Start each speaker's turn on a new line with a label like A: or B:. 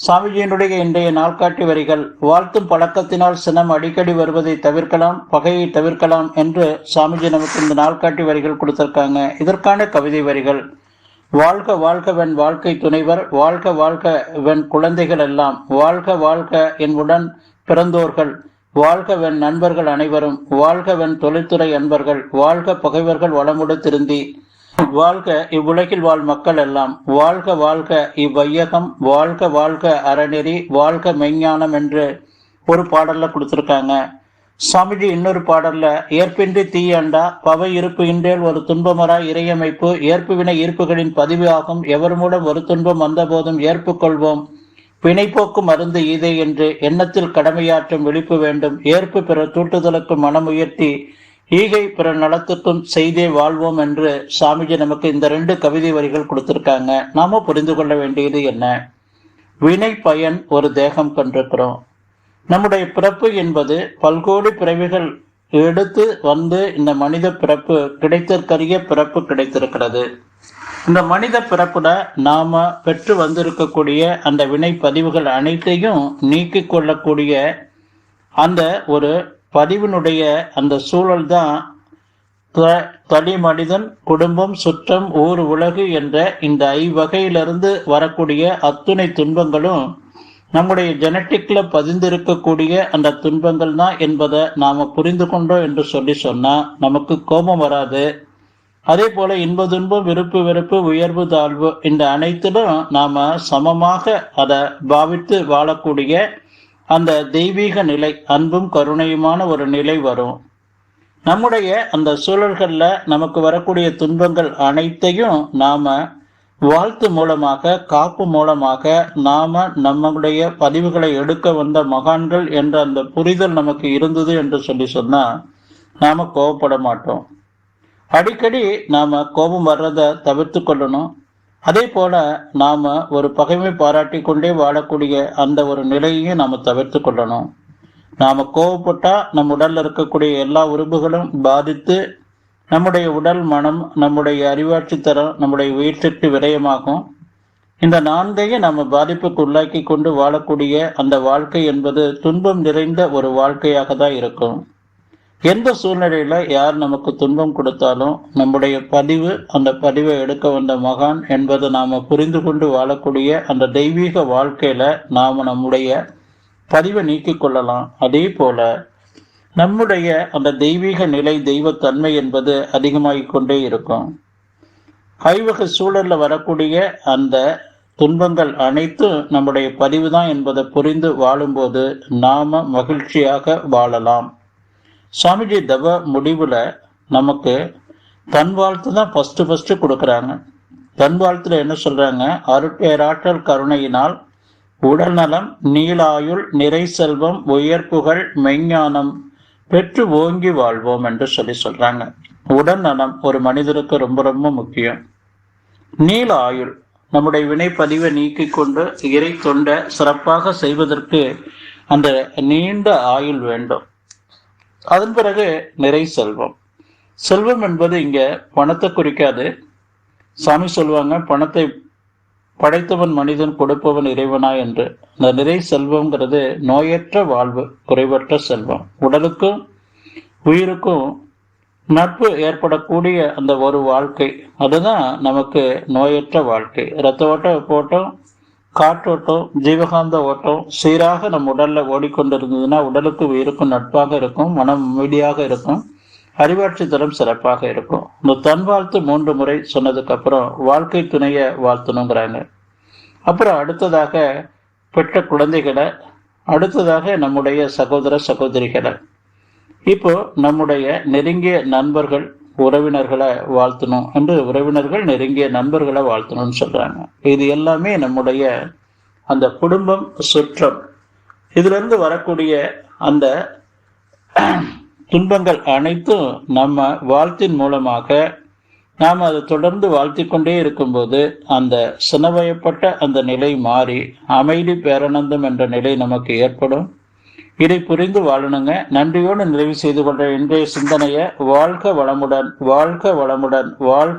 A: சாமிஜியினுடைய இன்றைய நாள்காட்டி வரிகள் வாழ்த்தும் பழக்கத்தினால் சினம் அடிக்கடி வருவதை தவிர்க்கலாம் பகையை தவிர்க்கலாம் என்று சாமிஜி நமக்கு இந்த நாள்காட்டி வரிகள் கொடுத்திருக்காங்க. இதற்கான கவிதை வரிகள் வாழ்க வாழ்க வென் வாழ்க்கை துணைவர் வாழ்க வாழ்க வென் குழந்தைகள் எல்லாம் வாழ்க வாழ்க என் உடன் பிறந்தோர்கள் வாழ்கவன் நண்பர்கள் அனைவரும் வாழ்க வென் தொழில்துறை அன்பர்கள் வாழ்க பகைவர்கள் வளமுடு திருந்தி வாழ்க இவ்வுலகில் வாழ் மக்கள் எல்லாம். வாழ்க வாழ்க இவ்வையகம் வாழ்க வாழ்க அறநெறி வாழ்க மெய்ஞானம் என்று ஒரு பாடல்ல கொடுத்துருக்காங்க. சாமிஜி இன்னொரு பாடல்ல ஏற்பின்றி தீயண்டா பவை இருப்பு இன்றேல் ஒரு துன்பமரா இறையமைப்பு ஏற்பு வினை ஈர்ப்புகளின் பதிவு ஆகும் எவர் மூலம் ஒரு துன்பம் வந்த போதும் கொள்வோம். வினைப்போக்கு மருந்து இதே என்று எண்ணத்தில் கடமையாற்றும் விழிப்பு வேண்டும் ஏற்பு பிற தூட்டுதலுக்கு மனம் உயர்த்தி ஈகை பிற நலத்துக்கும் செய்தே வாழ்வோம் என்று சாமிஜி நமக்கு இந்த ரெண்டு கவிதை வரிகள் கொடுத்திருக்காங்க. நாம புரிந்து கொள்ள வேண்டியது என்ன? வினை பயன் ஒரு தேகம் கண்டிருக்கிறோம். நம்முடைய பிறப்பு என்பது பல்கோடி பிறவிகள் எடுத்து வந்து இந்த மனித பிறப்பு கிடைத்திருக்கிற பிறப்பு கிடைத்திருக்கிறது. இந்த மனித பிறப்புல நாம பெற்று வந்திருக்கக்கூடிய அந்த வினை பதிவுகள் அனைத்தையும் நீக்கிக் கொள்ளக்கூடிய அந்த ஒரு பதிவினுடைய அந்த சூழல் தான் தனி மனிதன் குடும்பம் சுற்றம் ஊர் உலகு என்ற இந்த ஐவகையிலிருந்து வரக்கூடிய அத்துணை துன்பங்களும் நம்முடைய ஜெனட்டிக்ல பதிந்திருக்கக்கூடிய அந்த துன்பங்கள் தான் என்பதை நாம புரிந்து கொண்டோம் என்று சொல்லி சொன்னா நமக்கு கோபம் வராது. அதே போல இன்ப துன்பம் விருப்பு வெறுப்பு உயர்வு தாழ்வு இந்த அனைத்திலும் நாம சமமாக அதை பாவித்து வாழக்கூடிய அந்த தெய்வீக நிலை அன்பும் கருணையுமான ஒரு நிலை வரும். நம்முடைய அந்த சூழல்களில் நமக்கு வரக்கூடிய துன்பங்கள் அனைத்தையும் நாம வாழ்த்து மூலமாக காப்பு மூலமாக நாம நம்முடைய பதிவுகளை எடுக்க வந்த மகான்கள் என்ற அந்த புரிதல் நமக்கு இருந்தது என்று சொல்லி சொன்னா நாம கோவப்பட மாட்டோம். அடிக்கடி நாம கோபம் வர்றதை தவிர்த்து கொள்ளணும். அதே போல நாம ஒரு பகைமை பாராட்டி கொண்டே வாழக்கூடிய அந்த ஒரு நிலையையும் நாம தவிர்த்து கொள்ளணும். நாம கோவப்பட்டா நம் உடல்ல இருக்கக்கூடிய எல்லா உறுப்புகளும் பாதித்து நம்முடைய உடல் மனம் நம்முடைய அறிவாட்சி தரம் நம்முடைய உயிர்த்திற்கு விரயமாகும். இந்த நான்கையும் நம்ம பாதிப்புக்கு உள்ளாக்கி கொண்டு வாழக்கூடிய அந்த வாழ்க்கை என்பது துன்பம் நிறைந்த ஒரு வாழ்க்கையாக தான் இருக்கும். எந்த சூழ்நிலையில யார் நமக்கு துன்பம் கொடுத்தாலும் நம்முடைய பதிவு அந்த பதிவை எடுக்க வந்த மகான் என்பதை நாம புரிந்து கொண்டு வாழக்கூடிய அந்த தெய்வீக வாழ்க்கையில நாம நம்முடைய பதிவை நீக்கிக் கொள்ளலாம். அதே போல நம்முடைய அந்த தெய்வீக நிலை தெய்வத்தன்மை என்பது அதிகமாகிக் கொண்டே இருக்கும். ஐவக சூழல்ல வரக்கூடிய அந்த துன்பங்கள் அனைத்தும் நம்முடைய பதிவு தான் என்பதை புரிந்து வாழும்போது நாம மகிழ்ச்சியாக வாழலாம். சுவாமிஜி தவ முடிவில் நமக்கு தன் வாழ்த்து தான் ஃபஸ்ட்டு ஃபஸ்ட்டு கொடுக்குறாங்க. தன் வாழ்த்தில் என்ன சொல்கிறாங்க அருட்பேராற்றல் கருணையினால் உடல் நலம் நீளாயுள் நிறை செல்வம் உயர்ப்புகள் மெய்ஞானம் பெற்று ஓங்கி வாழ்வோம் என்று சொல்லி சொல்கிறாங்க உடல் நலம் ஒரு மனிதருக்கு ரொம்ப ரொம்ப முக்கியம். நீள ஆயுள் நம்முடைய வினைப்பதிவை நீக்கி கொண்டு இறை தொண்டை சிறப்பாக செய்வதற்கு அந்த நீண்ட ஆயுள் வேண்டும். அதன் பிறகு நிறை செல்வம். செல்வம் என்பது இங்க பணத்தை குறிக்காது. சாமி சொல்லுவாங்க பணத்தை படைத்தவன் மனிதன் கொடுப்பவன் இறைவனா என்று. இந்த நிறை செல்வம்ங்கிறது நோயற்ற வாழ்வு குறைவற்ற செல்வம். உடலுக்கும் உயிருக்கும் நட்பு ஏற்படக்கூடிய அந்த ஒரு வாழ்க்கை. அதுதான் நமக்கு நோயற்ற வாழ்க்கை. இரத்த ஓட்டம் போட்டோம் காற்றோட்டம் ஜீவகாந்த ஓட்டம் சீராக நம் உடல்ல ஓடிக்கொண்டிருந்ததுன்னா உடலுக்கு உயிருக்கும் நட்பாக இருக்கும் மனம் அமைதியாக இருக்கும் அறிவாட்சி தரம் சிறப்பாக இருக்கும். இந்த தன் வாழ்த்து மூன்று முறை சொன்னதுக்கு அப்புறம் வாழ்க்கை துணைய வாழ்த்தணுங்கிறாங்க. அப்புறம் அடுத்ததாக பெற்ற குழந்தைகளை அடுத்ததாக நம்முடைய சகோதர சகோதரிகளை. இப்போ நம்முடைய நெருங்கிய நண்பர்கள் உறவினர்களை வாழ்த்தணும் என்று உறவினர்கள் நெருங்கிய நண்பர்களை வாழ்த்தணும்னு சொல்றாங்க. இது எல்லாமே நம்முடைய அந்த குடும்பம் சுற்றம். இதிலிருந்து வரக்கூடிய அந்த துன்பங்கள் அனைத்தும் நம்ம வாழ்த்தின் மூலமாக நாம் அதை தொடர்ந்து வாழ்த்தி கொண்டே இருக்கும்போது அந்த சினவயப்பட்ட அந்த நிலை மாறி அமைதி பேரானந்தம் என்ற நிலை நமக்கு ஏற்படும். இதை புரிந்து வாழணுங்க நன்றியோடு நிறைவு செய்து கொண்ட இன்றைய சிந்தனையை வாழ்க வளமுடன் வாழ்க வளமுடன் வாழ்க